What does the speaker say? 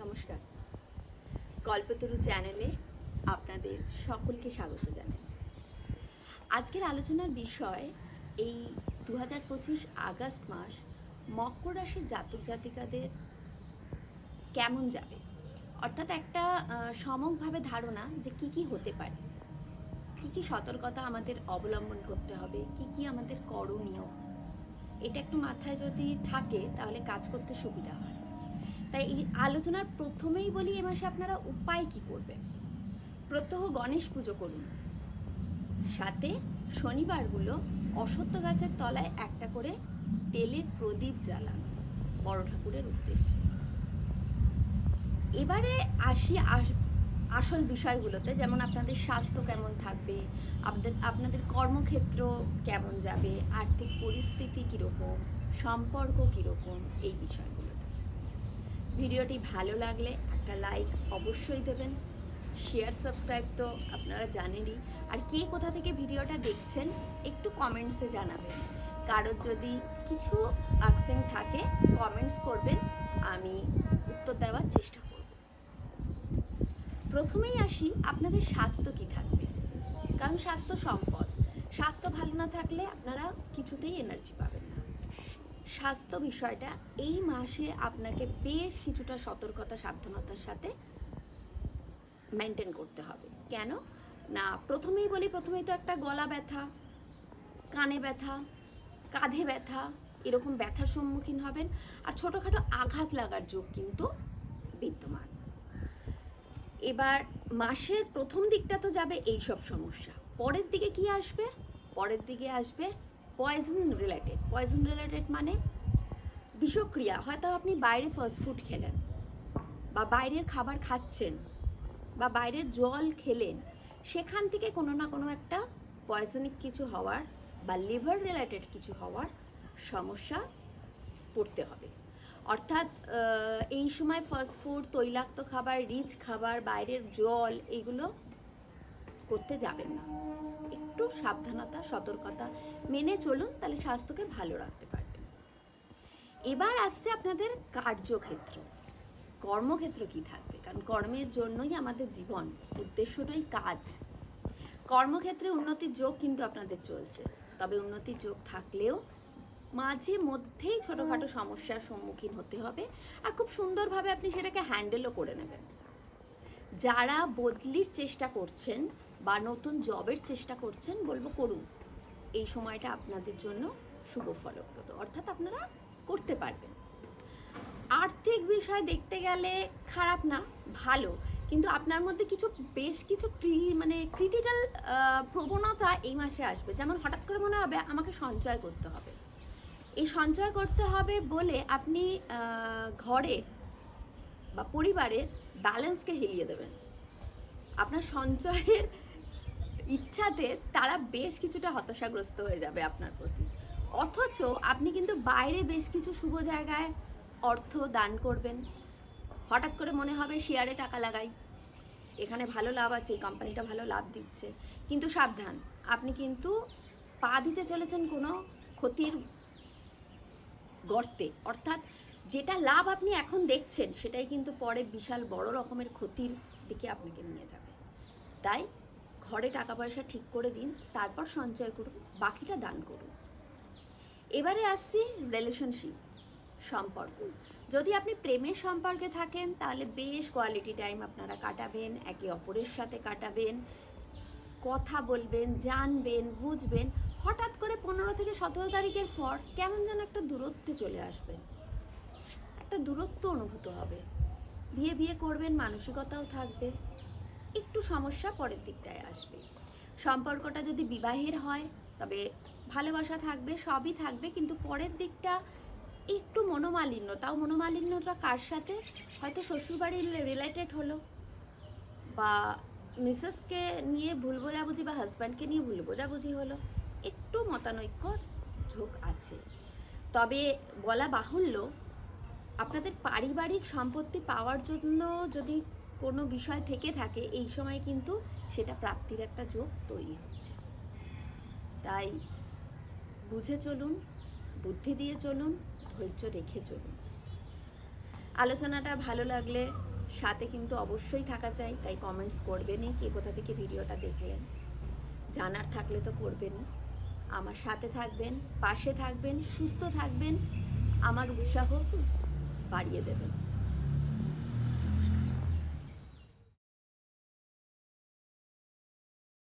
নমস্কার। কল্পতরু চ্যানেলে আপনাদের সকলকে স্বাগত জানাই। আজকের আলোচনার বিষয় এই দু হাজার পঁচিশ আগস্ট মাস মকর রাশির জাতক জাতিকাদের কেমন যাবে? অর্থাৎ একটা সমকভাবে ধারণা যে কি কি হতে পারে। কি কি সতর্কতা আমাদের অবলম্বন করতে হবে, কি কি আমাদের করণীয় এটা একটু মাথায় যদি থাকে, তাহলে কাজ করতে সুবিধা হয়। তাই এই আলোচনার প্রথমেই বলি, এ মাসে আপনারা উপায় কি করবেন? প্রত্যহ গণেশ পুজো করুন। সাথে শনিবারগুলো অসত্য গাছের তলায় একটা করে তেলের প্রদীপ জ্বালান, বড় ঠাকুরের উদ্দেশ্যে। এবারে আসি আস- আসল বিষয়গুলোতে, যেমন আপনাদের স্বাস্থ্য কেমন থাকবে, আপনাদের আপনাদের কর্মক্ষেত্র কেমন যাবে, আর্থিক পরিস্থিতি কীরকম, সম্পর্ক কীরকম, এই বিষয়গুলোতে। ভিডিওটি ভালো লাগলে একটা লাইক অবশ্যই দেবেন, শেয়ার, সাবস্ক্রাইব তো আপনারা জানেনই। আর কে কোথা থেকে ভিডিওটা দেখছেন, একটু কমেন্টসে জানাবেন। কারোর যদি কিছু আকসেন থাকে, কমেন্টস করবেন, আমি উত্তর দেওয়ার চেষ্টা প্রথমেই আসি আপনাদের স্বাস্থ্য কি থাকবে? কারণ স্বাস্থ্য সম্পদ। স্বাস্থ্য ভালো না থাকলে আপনারা কিছুতেই এনার্জি পাবেন না। স্বাস্থ্য বিষয়টা এই মাসে আপনাকে বেশ কিছুটা সতর্কতা, সাবধানতার সাথে মেনটেন করতে হবে। কেন? না, প্রথমেই বলি, প্রথমেই তো একটা গলা ব্যথা, কানে ব্যথা, কাঁধে ব্যথা, এরকম ব্যথার সম্মুখীন হবেন। আর ছোটোখাটো আঘাত লাগার যোগ কিন্তু বিদ্যমান। এবার মাসের প্রথম দিকটা তো যাবে এই সব সমস্যা। পরের দিকে কি আসবে? পরের দিকে আসবে পয়জন রিলেটেড পয়জন রিলেটেড মানে বিষক্রিয়া। হয়তো আপনি বাইরে ফাস্ট ফুড খেলেন বা বাইরের খাবার খাচ্ছেন বা বাইরের জল খেলেন, সেখান থেকে কোনো না কোনো একটা পয়জনিক কিছু হওয়ার বা লিভার রিলেটেড কিছু হওয়ার সমস্যা পড়তে হবে। অর্থাৎ এই সময় ফাস্ট ফুড তৈলাক্ত খাবার রিচ খাবার, বাইরের জল, এগুলো করতে যাবেন না। একটু সাবধানতা, সতর্কতা মেনে চলুন, তাহলে স্বাস্থ্যকে ভালো রাখতে পারবেন। এবার আসছে আপনাদের কার্যক্ষেত্র। কর্মক্ষেত্র কি থাকবে? কারণ কর্মের জন্যই আমাদের জীবন, উদ্দেশ্যটাই কাজ। কর্মক্ষেত্রে উন্নতির যোগ কিন্তু আপনাদের চলছে। তবে উন্নতির যোগ থাকলেও মাঝে মধ্যেই ছোটোখাটো সমস্যার সম্মুখীন হতে হবে আর খুব সুন্দরভাবে আপনি সেটাকে হ্যান্ডেলও করে নেবেন। যারা বদলির চেষ্টা করছেন বা নতুন জবের চেষ্টা করছেন বলব করুন। এই সময়টা আপনাদের জন্য শুভ ফলপ্রদ। অর্থাৎ আপনারা করতে পারবেন। আর্থিক বিষয় দেখতে গেলে খারাপ না ভালো। কিন্তু আপনার মধ্যে কিছু বেশ কিছু ক্রি- মানে ক্রিটিক্যাল প্রবণতা এই মাসে আসবে। যেমন হঠাৎ করে মনে হবে আমাকে সঞ্চয় করতে হবে। এই সঞ্চয় করতে হবে বলে আপনি ঘরে বা পরিবারের ব্যালেন্সকে হিলিয়ে দেবেন। আপনার সঞ্চয়ের ইচ্ছাতে তারা বেশ কিছুটা হতাশাগ্রস্ত হয়ে যাবে আপনার প্রতি। অথচ আপনি কিন্তু বাইরে বেশ কিছু শুভ জায়গায় অর্থ দান করবেন। হঠাৎ করে মনে হবে শেয়ারে টাকা লাগাই। এখানে ভালো লাভ আছে, এই কোম্পানিটা ভালো লাভ দিচ্ছে। কিন্তু সাবধান, আপনি কিন্তু পা দিতে চলেছেন কোনো ক্ষতির গর্তে। অর্থাৎ যেটা লাভ আপনি এখন দেখছেন, সেটাই কিন্তু পরে বিশাল বড় রকমের ক্ষতির দিকে আপনাকে নিয়ে যাবে। তাই ঘরে টাকা পয়সা ঠিক করে দিন, তারপর সঞ্চয় করুন, বাকিটা দান করুন। এবারে আসছি রিলেশনশিপ সম্পর্ক। যদি আপনি প্রেমের সম্পর্কে থাকেন, তাহলে বেশ কোয়ালিটি টাইম আপনারা কাটাবেন, একে অপরের সাথে কাটাবেন, কথা বলবেন, জানবেন, বুঝবেন, হঠাৎ পনেরো থেকে সতেরো তারিখের পর কেমন যেন একটা দূরত্বে চলে আসবেন একটা দূরত্ব অনুভূত হবে। বিয়ে বিয়ে করবেন, মানসিকতাও থাকবে। একটু সমস্যা পরের দিকটায় আসবে। সম্পর্কটা যদি বিবাহের হয়, তবে ভালোবাসা থাকবে, সবই থাকবে, কিন্তু পরের দিকটা একটু মনোমালিন্য। তাও মনোমালিন্যটা কার সাথে? হয়তো শ্বশুরবাড়ির রিলেটেড হলো। বা মিসেসকে নিয়ে ভুল বোঝাবুঝি বা হাজব্যান্ডকে নিয়ে ভুল বোঝাবুঝি হলো। মতানৈক্যর ঝোঁক আছে। তবে বলা বাহুল্য, আপনাদের পারিবারিক সম্পত্তি পাওয়ার জন্য যদি কোনো বিষয় থেকে থাকে, এই সময় কিন্তু সেটা প্রাপ্তির একটা যোগ তৈরি হচ্ছে। তাই বুঝে চলুন, বুদ্ধি দিয়ে চলুন, ধৈর্য রেখে চলুন। আলোচনাটা ভালো লাগলে সাথে কিন্তু অবশ্যই থাকা চাই তাই কমেন্টস করবেনই, কে কোথা থেকে ভিডিওটা দেখলেন? জানার থাকলে তো করবেনই। আমার সাথে থাকবেন পাশে থাকবেন সুস্থ থাকবেন আমার উৎসাহ বাড়িয়ে দেবেন।